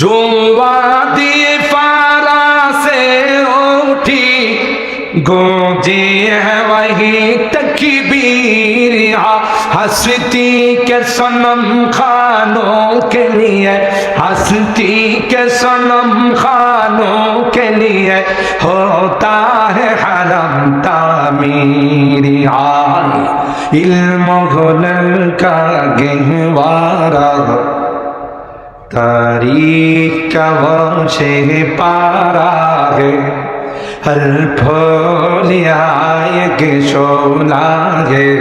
जुवादी फारा से उठी गूंजी है वही तकबीर हंसती के सनम खानों के लिए हंसती के सनम खानों के लिए होता है हरम तामीर आए इल्म गुलल का गहवारा तारीख का वंशे पारा हर फूल आए शोला है।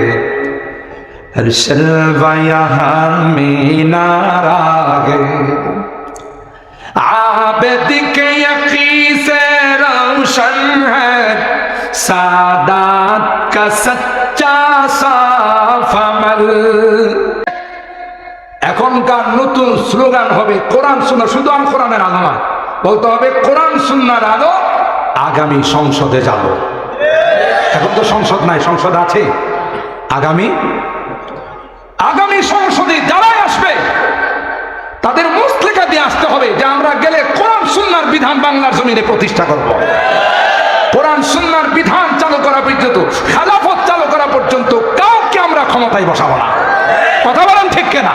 हर के यकी से रोशन है। सादात का सच्चा साफ़ अमल। এখনকার নতুন স্লোগান হবে কোরআন শোনা শুধু আল কোরআনের আলো নয় বলতে হবে কোরআন সুন্নার আলো আগামী সংসদে যাব। এখন তো সংসদ নাই, সংসদ আছে। আগামী আগামী সংসদে যারাই আসবে, তাদের মুসলেখা দিয়ে আসতে হবে যে আমরা গেলে কোরআন সুন্নার বিধান বাংলার জমিনে প্রতিষ্ঠা করব। কোরআন সুন্নার বিধান চালু করা পর্যন্ত, খেলাফত চালু করা পর্যন্ত কাউকে আমরা ক্ষমতায় বসাবো না। কথা বলেন ঠিক কেনা?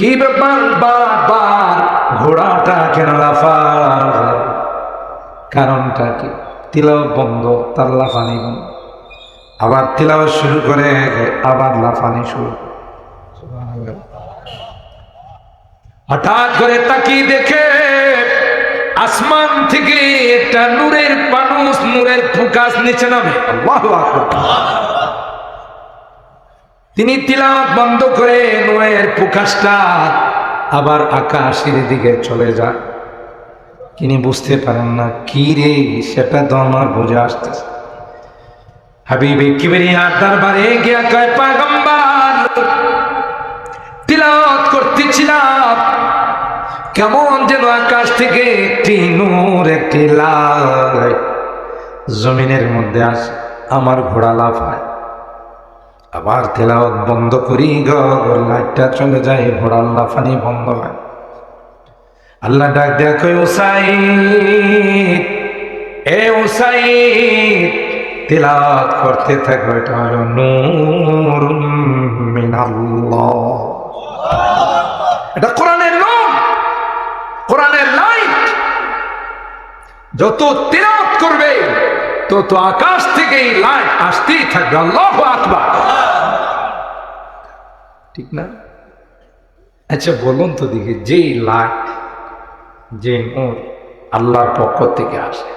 কি ব্যাপার? বারবার ঘোড়াটা কেন লাফায় কারণটা কি? তিলাও বন্ধ, তার লাফানি বন্ধ। আবার তিলাও শুরু করে, আবার লাফানি শুরু। হঠাৎ করে তাকিয়ে দেখে আসমান থেকে একটা নূরের পানুস, নূরের ফুকাস নিচে নামে। তিনি তিলাওয়াত বন্ধ করে প্রকাশটা আবার আকাশের দিকে চলে যান তিনি বুঝতে পারেন না, কি রে, সেটা তো আমার বুঝে আসতেছে। গিয়া কয়, পাগম্বার, তিলাওয়াত করতেছিলাম। কেমন যেন আকাশ থেকে একটি নূর, একটি লাল জমিনের মধ্যে আসে, আমার ঘোড়া লাফায়। আবার তেলাওয়াত বন্ধ করি গো লাইটটা চলে যায় ঘোড়ার লাফানি বন্ধ হয়। আল্লাহ ডাক দেখো উসাইদ এ উসাইদ তেলাওয়াত করতে থাকো, এটা হলো নূর মিনাল্লাহ। এটা কোরআনের নূর, কোরআনের লাইট। যত তেলাওয়াত করবে তত আকাশ থেকে এই লাইট আসতেই থাকবে। আল্লাহ আকবার। ঠিক না? আচ্ছা বলুন তো দেখি, যেই লাইট, যে নূর আল্লাহর পক্ষ থেকে আসে,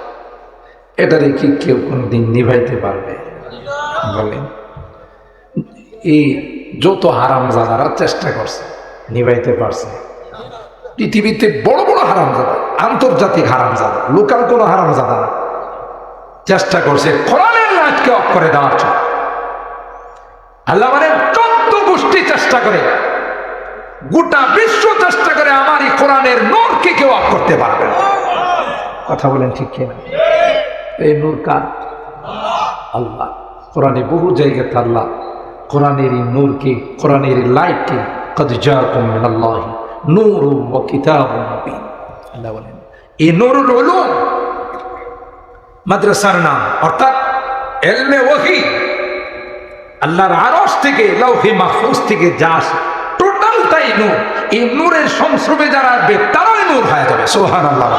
এটা কি কেউ কোনদিন নিভাইতে পারবে? বলেন। এই যত হারাম জাদারা চেষ্টা করছে, নিভাইতে পারছে। পৃথিবীতে বড় বড় হারাম জাদা আন্তর্জাতিক হারাম জাদা লোকাল কোনো হারাম জাদা না। চেষ্টা করছে কোরআনের লাইটকে অফ করে দেওয়ার জন্য। আল্লাহ মানে চোদ্দ গোষ্ঠী চেষ্টা করে, গোটা বিশ্ব চেষ্টা করে আমার এই কোরআনের নূরকে কেউ অফ করতে পারবে না। কথা বলেন ঠিক কিনা? এই নূর কার? আল্লাহ। কোরআনে বহু জায়গাতে আল্লাহ কোরআনের এই নূরকে, কোরআনের লাইটকে কদ জাকুম মিনাল্লাহি নূরুম ওয়া কিতাবুম মুবিন আল্লাহ বলেন, এই নূরুল উলুম মাদ্রাসার নাম অর্থাৎ এলমে ওহি আল্লাহর আরস থেকে লৌহে মাহফুজ থেকে যা আসে টোটাল তাই নূর এই নূরের সংস্রবে যারা আসবে তারাই নূর হয়ে যাবে সোহান আল্লাহ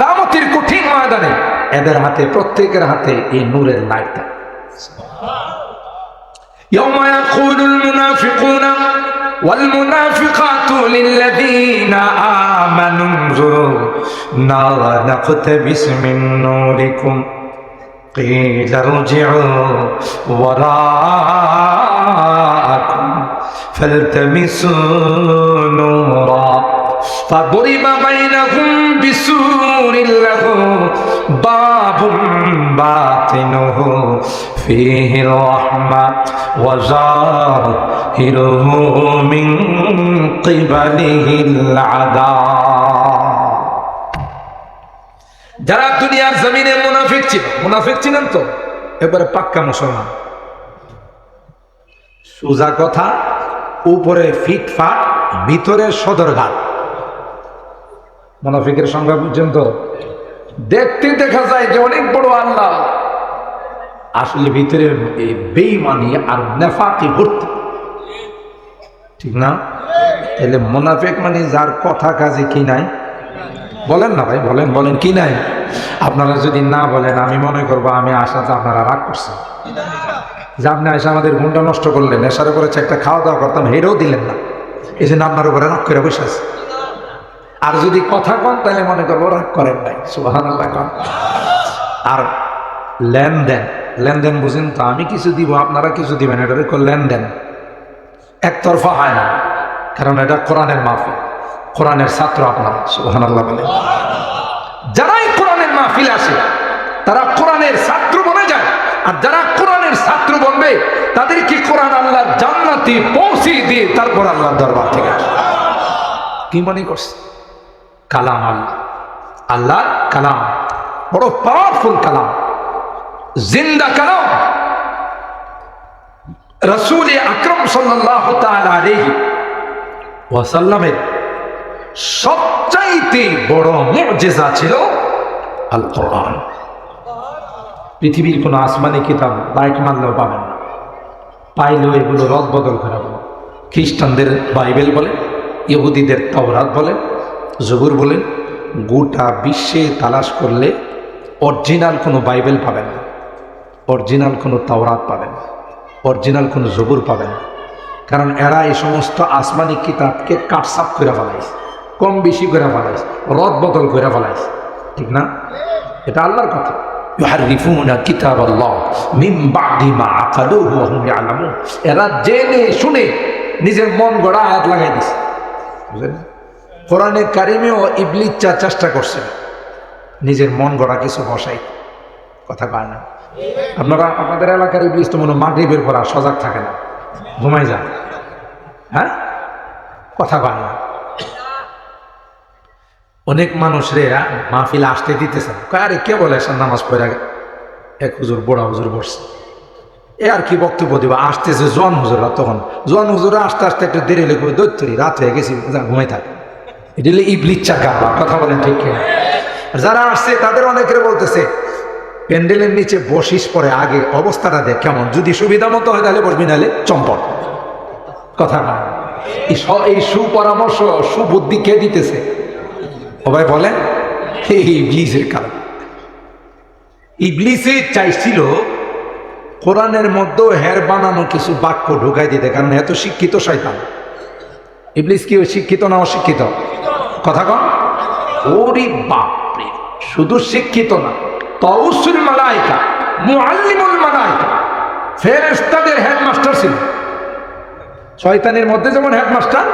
কামতির কঠিন ময়দানে এদের হাতে প্রত্যেকের হাতে এই নূরের লাইট يوم يقول المنافقون والمنافقات للذين آمنوا. انظرونا نقتبس من نوركم. قيل ارجعوا وراءكم فالتمسوا نورا فضرب بينهم سور له باب باطنه فيه الرحمة وظاهره من قبله العذاب যারা দুনিয়ার জমিনে মুনাফিক ছিল মুনাফিক ছিলেন তো এবারে পাক্কা মুসলমান সোজা কথা উপরে ফিটফাট ভিতরে সদরঘাট মুনাফিকের সংখ্যা পর্যন্ত। দেখতে দেখা যায় যে অনেক বড় আল্লাহ। আসলে ভিতরে বেইমানি আর নেফাকি ভর্তি। ঠিক না? তাহলে মোনাফেক মানে যার কথা কাজে কি নাই? বলেন না ভাই, বলেন বলেন কি নাই? আপনারা যদি না বলেন, আমি মনে করব আমি আসাতে আপনারা রাগ করছেন। যে আপনি এসে আমাদের গুণটা নষ্ট করলেন নেশার উপরে একটা খাওয়া দাওয়া করতাম হেরেও দিলেন না। এই জন্য আপনার উপরে রাগ করে বসে আছে। আর যদি কথা কন, তাহলে মনে করব রাগ করেন নাই। আল্লাহ কন। আর লেনদেন লেনদেন বুঝেন তো, আমি কিছু দিব, আপনারা কিছু দিবেন এটা রেখো লেনদেন। একতরফা হয় না, কারণ এটা কোরআনের মাফি কোরআনের ছাত্র আপনারা সুবাহান আল্লাহ বলেন। যারাই কোরআনের মাহফিল আসে, তারা কোরআনের ছাত্র বনে যায়। আর যারা কোরআনের ছাত্র বনবে, তাদেরকে কোরআন আল্লাহ জান্নাতি পৌঁছে দিয়ে তারপর আল্লাহর দরবার থেকে কি মনে করছে কালাম আল্লাহ আল্লাহ কালাম, বড় পাওয়ারফুল কালাম। জিন্দা কালাম। রসুল আকরম সাল্লাহ ওয়াসাল্লামের সবচাইতে বড় মুজিজা ছিল আল কোরআন পৃথিবীর কোনো আসমানি কিতাব লাইট মারলেও পাবেন না। পাইলেও এগুলো রদ বদল করা খ্রিস্টানদের বাইবেল বলে, ইহুদিদের তাওরাত বলে জবুর বলেন, গোটা বিশ্বে তালাশ করলে অরিজিনাল কোনো বাইবেল পাবেন না, অরিজিনাল কোনো তাওরাত পাবেন না, অরিজিনাল কোনো জবুর পাবেন না। কারণ এরা এই সমস্ত আসমানি কিতাবকে কাটসাপ করে ফেলাইছে, কম বেশি করে ফেলাইছে, রদ বদল করে ফেলাইছে, ঠিক না? এটা আল্লাহর কথা। এরা জেনে শুনে নিজের মন গড়া হাত লাগাই দিছে। বুঝলেন? কোরআনে কারিমেও ইবলিস চা চেষ্টা করছে। নিজের মন গড়া কিছু বসাই। কথা কয় না। আপনারা, আপনাদের এলাকার ইবলিস তো মনে মাগরিবের পর আর সজাগ থাকে না। ঘুমাই যান। হ্যাঁ? কথা কয় না। অনেক মানুষ রে মাহফিল আসতে দিতেছে। আরে, কে বলে এসে নামাজ পড়ে এক হুজুর, বড় হুজুর বসছে। এ আর কি বক্তব্য দিব? আসতেছে জন হুজুরা তখন। জন হুজুরা আসতে আসতে একটু দেরি লেগে দৈত্যরি রাত হয়ে গেছি ঘুমাই থাকে। এটা হলে ইবলিচ চাকা, কথা বলেন ঠিক যারা আসছে, তাদের অনেকের বলতেছে, প্যান্ডেলের নিচে বসিস পরে আগে অবস্থাটা দেখ কেমন। যদি সুবিধা মতো হয় তাহলে বসবি, নাহলে চম্পট। কথা না। এই সুপরামর্শ, সুবুদ্ধি কে দিতেছে? ভাই বলেন ইবলিসের কারণ। ইবলিসে চাইছিল কোরআনের মধ্যেও হের বানানো কিছু বাক্য ঢুকাই দিতে, কারণ এত শিক্ষিত শয়তান। ইবলিস কি শিক্ষিত না অশিক্ষিত? কথা কন। ওরে বাপরে, শুধু শিক্ষিত না তৌসুল মালাইকা, মুআল্লিমুল মালাইকা, ফেরেশতাদের হেডমাস্টার ছিল। শয়তানের মধ্যে যেমন হেডমাস্টার,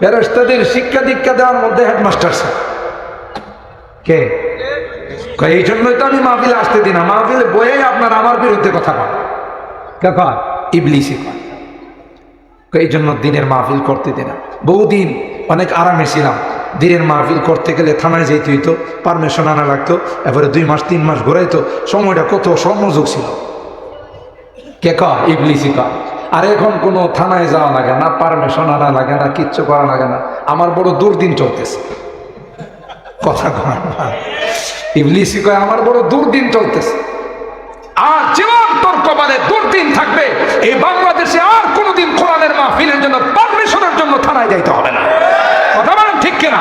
ফেরেশতাদের শিক্ষা দীক্ষা দেওয়ার মধ্যে হেডমাস্টার ছিল। কে? এই জন্যই তো আমি মাহফিলে আসতে দিই না। মাহফিলে বয়ে আপনার আমার বিরুদ্ধে কথা কন কে কয়? ইবলিসি কয়। এই জন্য দিনের মাহফিল করতে দিই না। বহুদিন অনেক আরামে ছিলাম। দিনের মাহফিল করতে গেলে থানায় যেতে হইতো পারমিশন আনা লাগতো, এবারে দুই মাস, তিন মাস ঘুরাইতো, সময়টা কত স্বর্ণযোগ ছিল। কে কয়? ইবলিসি কয়। আর এখন কোনো থানায় যাওয়া লাগে না পারমিশন আনা লাগে না, কিচ্ছু করা লাগে না। আমার বড় দুর্দিন চলতেছে। কথা কয় না। ইবলিসি কয়, আমার বড় দুর্দিন চলতেছে। আর তোর কপালে দুর্দিন থাকবে, এই বাংলাদেশে আর কোনোদিন কোরআনের মাহফিলের জন্য পারমিশনের জন্য থানায় যাইতে হবে না। কথা বলেন ঠিক কিনা?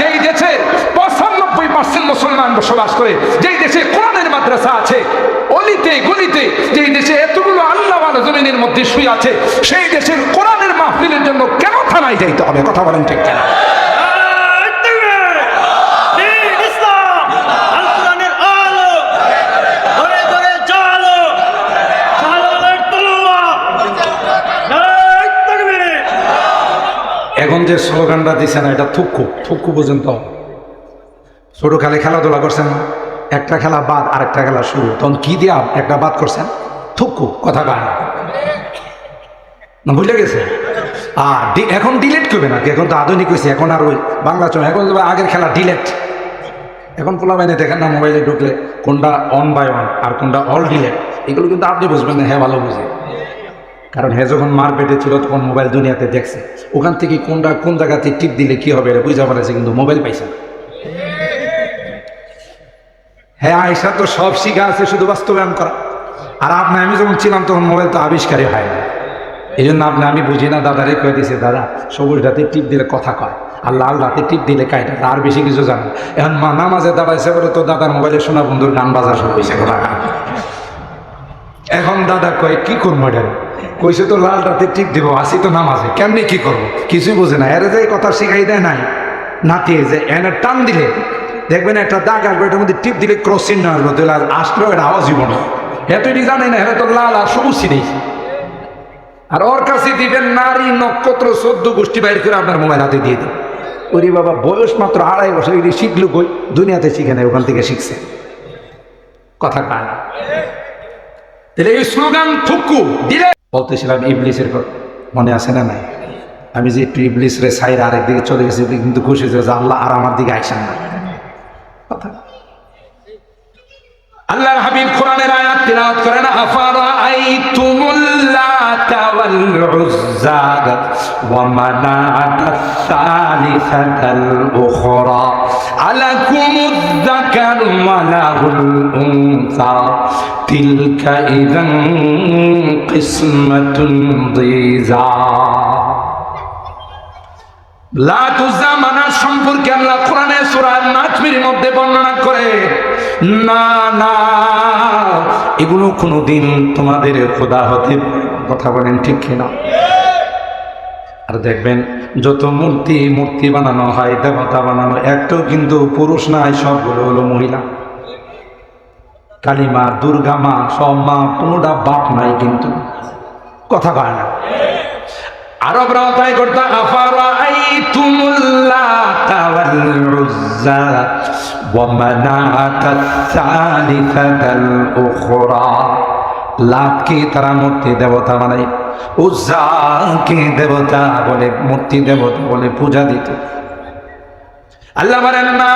যেই দেশে পঁচানব্বই পার্সেন্ট মুসলমান বসবাস করে, যেই দেশে কোরআনের মাদ্রাসা আছে, অলিতে গলিতে, যেই দেশে এতগুলো আল্লাহ জমিনের মধ্যে শুয়ে আছে, সেই দেশের কোরআনের মাহফিলের জন্য কেন থানায় যাইতে হবে? কথা বলেন ঠিক কিনা দিন ইসলাম আল কোরআনের আলো ধরে ধরে জালো জালালের তলোয়ার নারায়ে তাকবীর এখন যে স্লোগানটা দিছে না, এটা থুক্কু থুক্কু পর্যন্ত। ছোট খেলে খেলাধুলা করছেন? একটা খেলা বাদ, আরেকটা খেলা শুরু। তখন কি দিয়া একটা বাদ করছেন? থুকু, কথা গায় না। বুঝলে গেছে? আর এখন ডিলেট করবে না এখন তো আধুনিক হয়েছে এখন আর ওই বাংলা চলে, এখন আগের খেলা ডিলেট এখন পোলা বাইনে দেখেন না, মোবাইলে ঢুকলে কোনটা অন বাই অন আর কোনটা অল ডিলেট এগুলো কিন্তু আপনি বুঝবেন না হ্যাঁ ভালো বুঝে। কারণ হ্যাঁ যখন মার পেটে ছিল, তখন মোবাইল দুনিয়াতে দেখছে। ওখান থেকে কোনটা, কোন জায়গাতে টিপ দিলে কি হবে এটা বুঝতে পারছে, কিন্তু মোবাইল পাইছে না। হ্যাঁ আয়সা তো সব শিখা আছে, শুধু বাস্তবায়ন করা। আর আপনি, আমি যখন ছিলাম, তখন মোবাইল তো আবিষ্কারই হয় না। এই জন্য আপনি, আমি বুঝি না, দাদারে কয়ে দিছে, দাদা সবুজ রাতে টিপ দিলে কথা কয়, আর লাল রাতে টিপ দিলে কায়টা আর বেশি কিছু জানে। এখন মা নামাজে দাঁড়াইছে বলে তো দাদার মোবাইলে শোনা বন্ধুর গান বাজা শুরু হয়েছে এখন দাদা কয়, কি করব এটা? কইছে তো লাল রাতে টিপ দিব, আসি তো নামাজে। কেমনি কি করব? কিছুই বোঝে না। এর যে কথা শিখাই দেয় নাই, নাতি যে এনে টান দিলে, দেখবেন একটা দাগ আসবে, এটার মধ্যে টিপ দিলে ক্রস চিহ্ন আসবে আর আসলেও এটা আওয়াজ জীবন হ্যাঁ তুই জানে না হ্যাঁ তো লাল আর সবুজ চিনেই আর ওর কাছে দিবেন নারী নক্ষত্র চোদ্দ গোষ্ঠী বাইর করে আপনার মোবাইল হাতে দিয়ে দিন। ওরে বাবা, বয়স মাত্র আড়াই বছর এটি শিখলো কই? দুনিয়াতে শিখে নেয় ওখান থেকে শিখছে। কথা কায় তাহলে এই স্লোগান থুকু, দিলে বলতেছিলাম, ইবলিসের মনে আছে না নাই? আমি যে একটু ইবলিসরে সাইড আরেক দিকে চলে গেছি কিন্তু খুশি যে আল্লাহ আর আমার দিকে আইসেন না। কথা? আল্লাহর হাবিব কোরআনের আয়াত তিলাওয়াত করেন আফারা আইতুমুল্লাতা মানাতা সালিসাতাল উখরা আলাকুমুয যাকার ওয়া লাহুল উনসা তিলকা ইযান কিসমাতুন দিজা লাতুজা মানার সম্পর্কে আল্লাহ কোরআনে সূরা নাজমের মধ্যে বর্ণনা করে, না না, এগুলো কোনোদিন তোমাদের খোদা হতে কথা বলেন, ঠিক কিনা? আর দেখবেন, যত মূর্তি মূর্তি বানানো হয়, দেবতা বানানো, একটাও কিন্তু পুরুষ নাই, সবগুলো হলো মহিলা। কালীমা, দুর্গা মা, সব মা, কোনোটা বাপ নাই কিন্তু। কথা কয় না। আরবরাও তাই করতো আফারাআইতুমুল্লাতা ওয়াল উজ্জা ওয়া লাতকে তারা মূর্তি দেবতা বানাই উজ্জাকে দেবতা বলে, মূর্তি দেবতা বলে পূজা দিত। আল্লাহ বলেন, না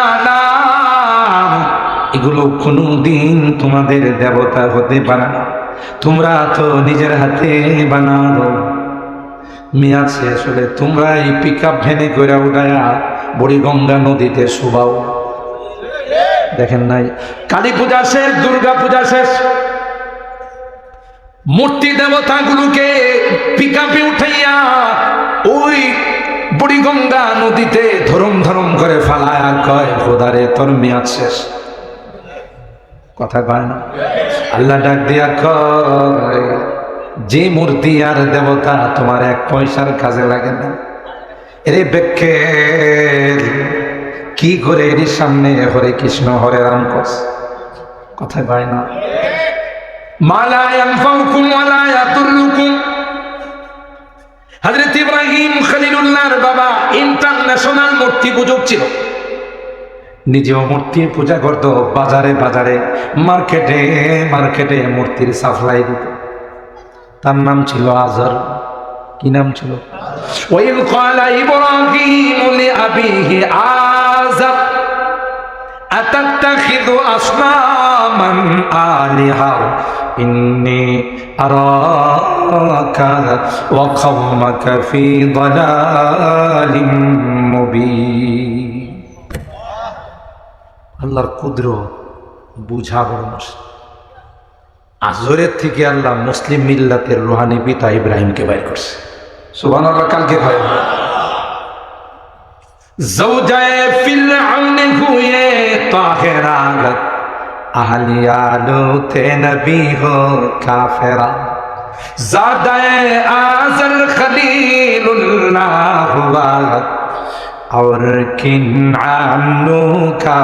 এগুলো কোনোদিন তোমাদের দেবতা হতে পারে তোমরা তো নিজের হাতে বানাও। মিয়া শেষ হলে তোমরা এই পিক আপ ভ্যানে করে উঠায়া বুড়িগঙ্গা নদীতে শুবাও দেখেন নাই কালী পূজা শেষ দুর্গা পূজা শেষ। মূর্তি দেবতাগুলোকে পিক আপে উঠাইয়া ওই বুড়িগঙ্গা নদীতে ধরম ধরম করে ফালায়া কয় খোদারে তোর মেয়াদ শেষ। কথা কয় না? আল্লাহ ডাক দিয়া কয়, যে মূর্তি আর দেবতা তোমার এক পয়সার কাজে লাগে না। এরে বেক্ষে কি করে এর সামনে হরে কৃষ্ণ, হরে রাম কথা কয় না? ওয়ালা ইব্রাহিম খলিলুল্লাহর বাবা ইন্টারন্যাশনাল মূর্তি পূজক ছিল। নিজেও মূর্তির পূজা করতো বাজারে বাজারে মার্কেটে মার্কেটে মূর্তির সাপ্লাই দিত। তার নাম ছিল আজর কি নাম ছিল? ওয়াইল ক্বালা ইব্রাহিম লিআবিহি আযর আতাত্তাখিযু আসনামান আলিহা? ইন্নী আরাকা ওয়া ফি দালালিম আল্লাহর কুদরত বুঝা বড় আজরের থেকে আল্লাহ মুসলিম মিল্লাতের রোহানি পিতা ইব্রাহিমকে বাইর করছে। সুবান আল্লাহ কালকে হয় জৌজায়ে ফিরআউন হুয়ে তাহেরা আলিয়ালুতে নবী হো কাফেরা। জাদায়ে আজল খলিলুল্লাহ হুয়া اور کن عنو کا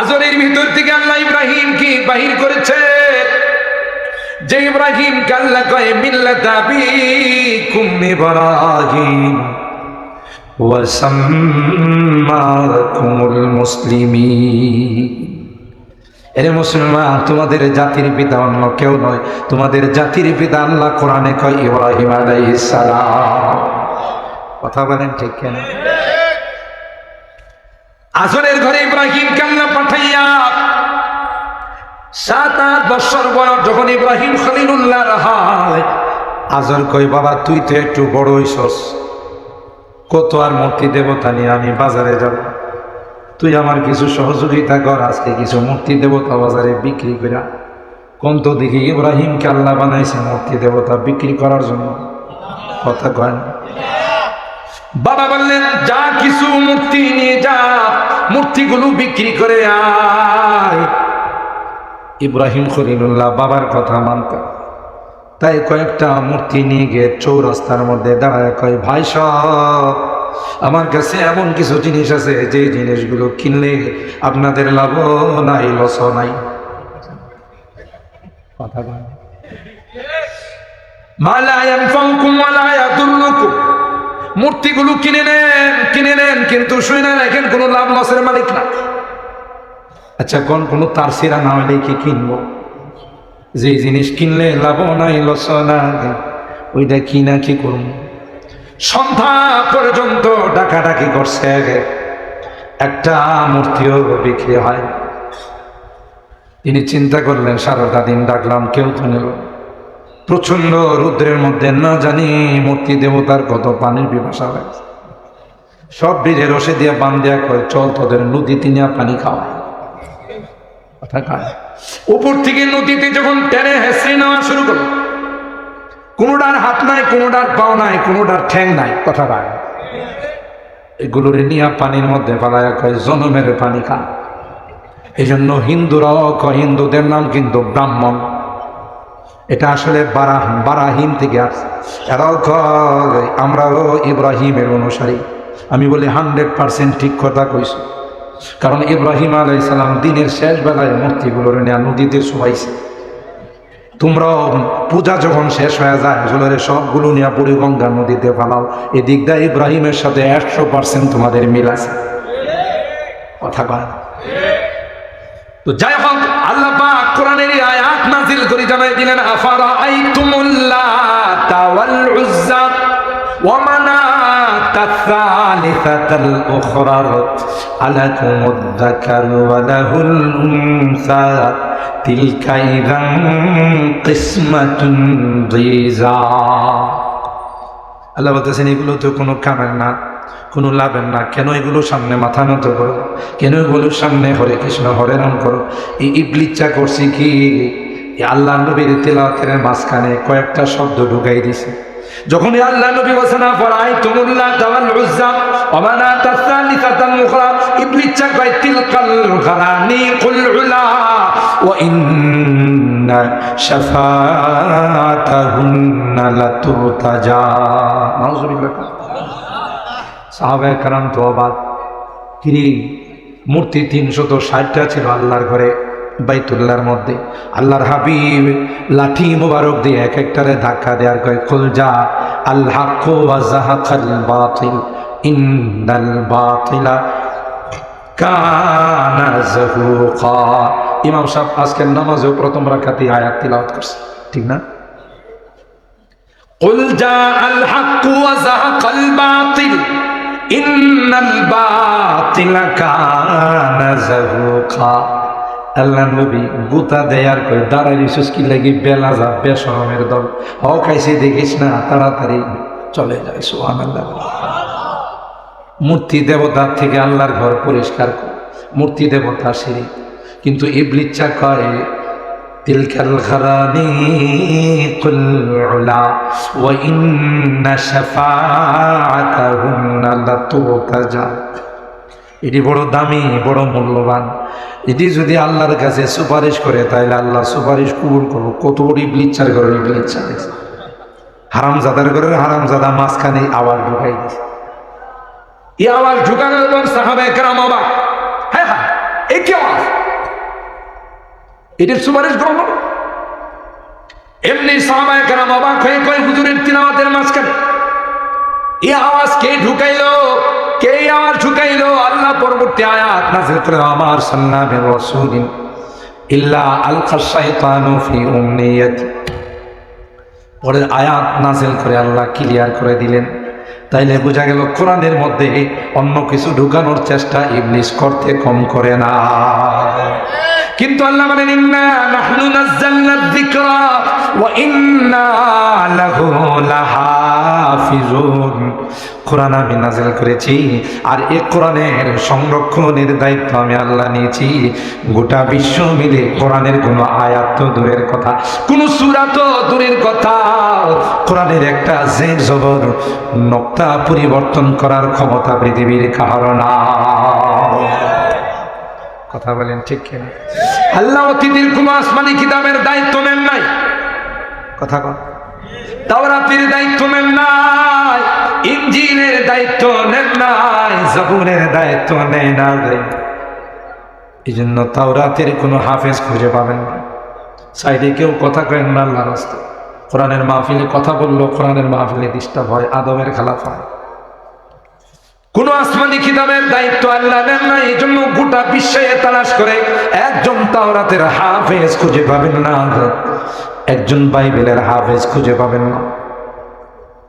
আজরের ভিতর থেকে আল্লাহ ইব্রাহিম কি বাহির করেছে। যে ইব্রাহিম কাল্লা কয়ে দাবি আবিকুম ইব্রাহিম। এরে মুসলমান, তোমাদের জাতির পিতা অন্য কেউ নয়। তোমাদের জাতির পিতা আল্লাহ কোরআনে কয় ইব্রাহিম কথা বলেন ঠিক কেন? আসনের ঘরে ইব্রাহিম কান্না পাঠাইয়া সাত আট বছর বয়স যখন ইব্রাহিম খলিলুল্লাহ হয়, আজর কই বাবা, তুই তো একটু বড় হইছস। কত আর মূর্তি দেবতা নিয়ে আমি বাজারে যাব? তুই আমার কিছু সহযোগিতা কর, আজকে কিছু মূর্তি দেবতা বাজারে বিক্রি করা কোন তো দেখি ইব্রাহিমকে আল্লাহ বানাইছে মূর্তি দেবতা বিক্রি করার জন্য। কথা কয় না। বাবা বললেন, যা কিছু মূর্তি নিয়ে যা, মূর্তিগুলো বিক্রি করে আয়। ইব্রাহিম খলিলুল্লাহ বাবার কথা মানত তাই কয়েকটা মূর্তি নিয়ে গিয়ে চৌরাস্তার মধ্যে দাঁড়ায় কয়, ভাই সব আমার কাছে এমন কিছু জিনিস আছে যে জিনিসগুলো কিনলে আপনাদের লাভ নাই, লস নাই। কথা। মূর্তিগুলো কিনে নেন কিনে নেন, কিন্তু শুনে না রাখেন, কোনো লাভ, লসের মালিক না। আচ্ছা কোন কোনো তার সিরা না হলে কি কিনবো? যে জিনিস কিনলে লাভ নাই, লস নাই, ওইটা কিনা কি করব সন্ধ্যা পর্যন্ত ডাকাডাকি করছে আগে। একটা মূর্তিও বিক্রি হয় না। তিনি চিন্তা করলেন, সারাটা দিন ডাকলাম, কেউ তো নিল। প্রচণ্ড রুদ্রের মধ্যে না জানি মূর্তি দেবতার কত পানির বিভাষা হয়েছে সব বীরে রসে দিয়ে বান দেয়া করে চল তোদের নদী, তিনিয়া পানি খাওয়া কথা কয়। উপর থেকে নদীতে যখন টেনে হেসড়ে নেওয়া শুরু করল, কোনোটার হাত নাই, কোনোটার পাও নাই, কোনোটার ঠ্যাং নাই, কথা কয়। এগুলোর নিয়া পানির মধ্যে পালায়া কয়, জনমের পানি খা। এই জন্য হিন্দুরাও কয়, হিন্দুদের নাম কিন্তু ব্রাহ্মণ। এটা আসলে বারাহ বারাহিম থেকে আসছে। এরাও কয়, আমরাও ইব্রাহিমের অনুসারী। আমি বলি, হান্ড্রেড পার্সেন্ট ঠিক কথা কইছি। কারণ ইব্রাহিম আলাই সালাম দিনের শেষ বেলায় মূর্তিগুলোর নিয়ে নদীতে শুয়াইছে। তোমরাও পূজা যখন শেষ হয়ে যায় এগুলোর সবগুলো নিয়ে বুড়ি গঙ্গা নদীতে ফালাও এদিক দিয়ে ইব্রাহিমের সাথে একশো পার্সেন্ট তোমাদের মিল আছে। কথা কয় তো যাই হোক, আল্লাহ কোরআনের আয়াত নাজিল করে জানাই দিলেন আফারা আইতুমুল্লাহ ওয়াল উজ্জা ওয়া মানাতা الثالثة الأخرى ألكم الذكر وله الأنثى تلك إذا قسمة ضيزى আল্লাহ বলতেছেন এগুলো তো কোনো কামের না কোনো লাভের না কেন এগুলো সামনে মাথা নত করো কেন এগুলোর সামনে হরে কৃষ্ণ হরে রাম করো এই ইবলিচ্ছা করছি কি এই আল্লাহ নবীর তেলাওয়াতের মাঝখানে কয়েকটা শব্দ ঢুকাই দিছে যখন আল্লাহ নবী বলছেন পড়াই তুমুল্লাহ তাওয়াল উজ্জা, ওমানা তাসালিসাতাল মুখরা ইবলিচ্ছা কয় তিলকাল গারানি কুল উলা, ওয়া ইন্না শাফাতাহুন্না লাতুরতাজা। নাউজুবিল্লাহ। সাহাবায়ে কারাম তো অবাক। কিরে মূর্তি তিনশত ষাটটা ছিল আল্লাহর ঘরে। বাইতুল্লাহর মধ্যে আল্লাহর হাবিব লাঠি মোবারক দিয়ে এক একটারে ধাক্কা দেওয়ার কয় খুল যা আল্লাহ জাহাকাল বাতিল ইন্নাল বাতিলা কানা জাহুকা ইমাম সাহেব আজকের নামাজেও প্রথম রাখাতে আয়াত তিলাওয়াত করছে ঠিক না قل جاء الحق وزهق الباطل إن الباطل كان زهوقا আল্লাহ নবী গুতা দেয়ার কয় দাঁড়াইলি সুস্কি লাগি? বেলা যা, বেসরমের দল। হ খাইছে দেখিস না, তাড়াতাড়ি চলে যায় সোহান আল্লাহ মূর্তি দেবতার থেকে আল্লাহর ঘর পরিষ্কার মূর্তি দেবতা সিঁড়ি। কিন্তু ইবলিচ্ছা কয়, তিলকাল খারানি কুল্লা ওয়া ইন্না শাফাআতাহুন্না লাতুকাজা এটি বড় দামি, বড় মূল্যবান। এটি যদি আল্লাহর কাছে সুপারিশ করে তাহলে আল্লাহ সুপারিশ কবুল করব। কত বড় ইবলিচ্ছার ঘরে ইবলিচ্ছা দেখছে। হারাম জাদার ঘরে হারাম জাদা মাঝখানে আওয়াজ ঢুকাই দিছে। এই আওয়াজ ঢুকানোর পর সাহাবে কেরাম অবাক। হ্যাঁ হ্যাঁ এই কি আওয়াজ? এটার সুপারিশ গ্রহণ হলো। এমনি সাহাবায়ে কেরাম অবাক হয়ে কয়, হুজুরের তিলাওয়াতের মাঝখানে। এই আওয়াজ কে ঢুকাইলো? পরবর্তী আয়াত নাজিল করে আমার সাল্লামের রসুলিন। ইল্লা আল খাশাইতানু ফি উমনিয়াতি। পরের আয়াত নাজিল করে আল্লাহ ক্লিয়ার করে দিলেন। তাইলে বোঝা গেল কোরআনের মধ্যে অন্য কিছু ঢুকানোর চেষ্টা ইবলিস করতে কম করে না। কিন্তু আল্লাহ বলেন, ইন্না নাহনু নাযালনা যিকরা ওয়া ইন্না লাহু লাহাফিজুন। কোরআন আমি নাজিল করেছি, আর এ কোরআনের সংরক্ষণের দায়িত্ব আমি আল্লাহ নিয়েছি। গোটা বিশ্ব মিলে কোরআনের কোনো আয়াত দূরের কথা, কোনো সূরা তো দূরের কথা। কোরআনের একটা জের জবর, নক্তা পরিবর্তন করার ক্ষমতা পৃথিবীর কারণ কথা বলেন ঠিক কিনা? আল্লাহ অতিথির কোন আসমানি কিতাবের দায়িত্ব নেন নাই। কথা কন। তাওরাতের দায়িত্ব নেন নাই। ইঞ্জিনের দায়িত্ব নেন নাই জবুরের দায়িত্ব নেই না এই জন্য তাও রাতের কোনো হাফেজ খুঁজে পাবেন না। সাইডে কেউ কথা কেন না আল্লাহ রাস্তা কোরআনের মাহফিলে কথা বলল কোরআনের মাহফিলে ডিস্টার্ব হয় আদমের খেলাফ হয়। কোন আসমানি কিতাবের দায়িত্ব আল্লাহ নেন না এই জন্য গোটা বিশ্বে তালাশ করে একজন তাওরাতের হাফেজ খুঁজে পাবেন না। একজন বাইবেলের হাফেজ খুঁজে পাবেন না।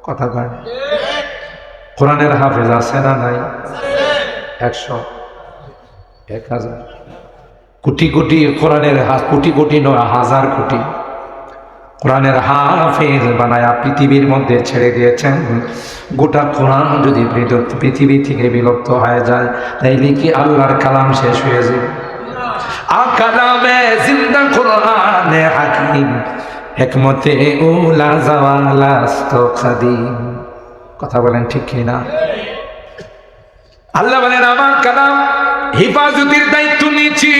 কথা কয় কোরআনের হাফেজ আছে না নাই? একশো। এক হাজার। কোটি কোটি কোরআনের কোটি কোটি নয়, হাজার কোটি। কোরআনের হাফেজ বানায়া পৃথিবীর মধ্যে ছেড়ে দিয়েছেন। গোটা কোরআন যদি পৃথ- পৃথিবী থেকে বিলুপ্ত হয়ে যায়, তাইলে কি আল্লাহর কালাম শেষ হয়ে যাবে? আ কালামে জিন্দা কোরআনে হাকিম, হেকমতে উলা জাওয়ালাস্ত খাদিম। কথা বলেন ঠিক কি না আল্লাহ বলেন, আমার কালাম হিফাজতের দায়িত্ব নিয়েছি।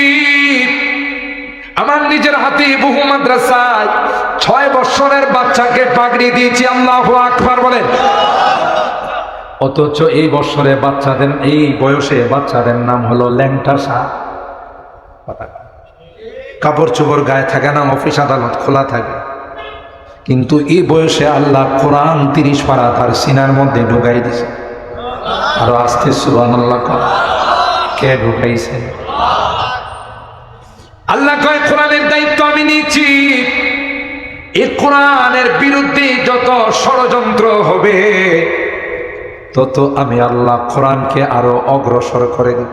আমার নিজের হাতে বহু মাদ্রাসায় ছয় বছরের বাচ্চাকে পাগড়ি দিয়েছি। আল্লাহ আকবার বলেন। অথচ এই বছরে বাচ্চাদের, এই বয়সে বাচ্চাদের নাম হলো ল্যাংটা কাপড় চোপড় গায়ে থাকে না, অফিস আদালত খোলা থাকে। কিন্তু এ বয়সে আল্লাহ কোরআন তিরিশ পারা তার সিনার মধ্যে ঢুকাই দিছে। আরও আস্তে সুবান আল্লাহ কে ঢুকাইছে? আল্লাহ কয়, কোরআনের দায়িত্ব আমি নিচ্ছি এ কোরআনের বিরুদ্ধে যত ষড়যন্ত্র হবে, তত আমি আল্লাহ কোরআনকে আরও অগ্রসর করে দিব।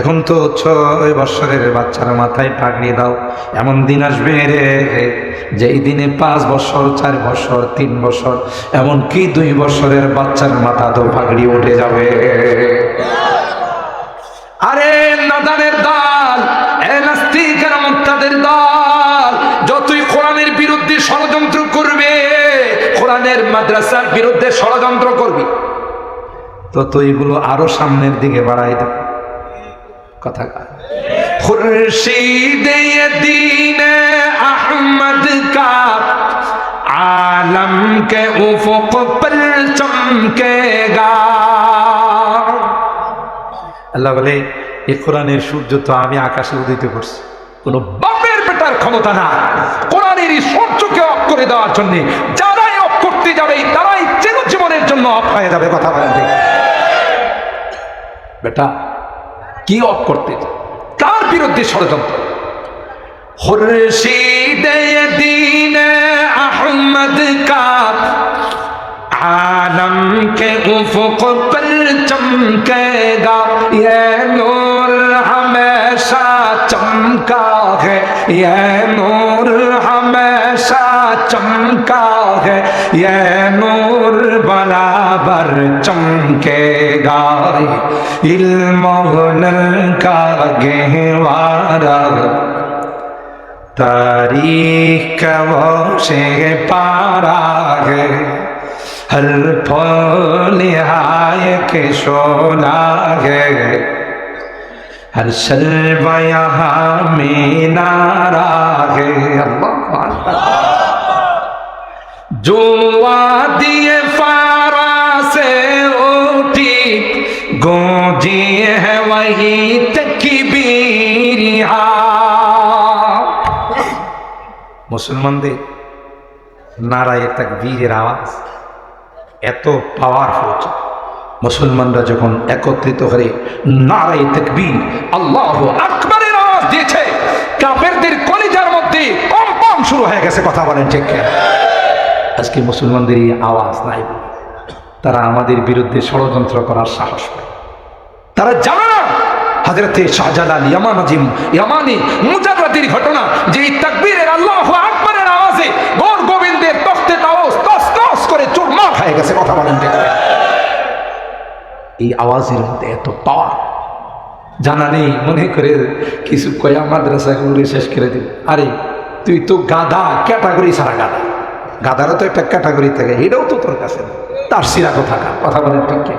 এখন তো ছয় বৎসরের বাচ্চার মাথায় পাগড়ি দাও, এমন দিন আসবে রে। যে এই দিনে পাঁচ বছর, চার বছর, তিন বছর এমন কি দুই বছরের বাচ্চার মাথা তো পাগড়ি উঠে যাবে। আরে নাদানের দল এ নাস্তিকের দল, যতই কোরআনের বিরুদ্ধে ষড়যন্ত্র করবে, কোরআনের মাদ্রাসার বিরুদ্ধে ষড়যন্ত্র করবে তত এগুলো আরও সামনের দিকে বাড়াই দেবে কথা দিন আহমদ কা আলম কে উফুক চমকে আল্লাহ বলে এই কোরআনের সূর্য তো আমি আকাশে উদিত করছি। কোনো বাপের বেটার ক্ষমতা না। কোরআনের এই সূর্যকে অপ করে দেওয়ার জন্যে যারাই অফ করতে যাবে, তারাই চিরজীবনের জন্য অফ হয়ে যাবে, কথা বলেন বেটা কি অপ করতে? তার বিরুদ্ধে ষড়যন্ত্র। আহমদ কা চমকেগা। ইয়ে নূর হমেশা চমকা হ্যাঁ নূর चमका है, ये नूर बराबर चमकेगा। इल्म का गहवारा तारीख वो से पारा है, हर फल के सोना है। हर शर्व यहाँ में नारा है, अल्लाह। জোয়া দিয়ে পারা সে উঠি হওয়াই তকবীরিহা মুসলমানদের নারায় তাকবীরের আওয়াজ এত পাওয়ারফুল মুসলমানরা যখন একত্রিত হয়ে নারায় তকবীর আল্লাহ আকবরের আওয়াজ দিয়েছে কাপেরদের কলিজার মধ্যে কম শুরু হয়ে গেছে, কথা বলেন ঠিক আজকে মুসলমানদের এই আওয়াজ নাই। তারা আমাদের বিরুদ্ধে ষড়যন্ত্র করার সাহস পায়। তারা জানে না হাজরতে শাহজালাল ইয়ামান আজিম ইয়ামানি মুজাদ্দির ঘটনা, যে তাকবীরের আল্লাহ আকবরের আওয়াজে গৌর গোবিন্দের তখতে তাওস, তস তস করে চুরমার হয়ে গেছে, কথা বলেন এই আওয়াজের মধ্যে এত পাওয়ার জানা নেই, মনে করে কিছু কয়া মাদ্রাসাগুলো শেষ করে দিল। আরে, তুই তো গাধা, ক্যাটাগরি ছাড়া গাধা। গাধারও তো একটা ক্যাটাগরি থাকে, এটাও তো তোর কাছে। তার সিরা কথা কথা বলেন ঠিক?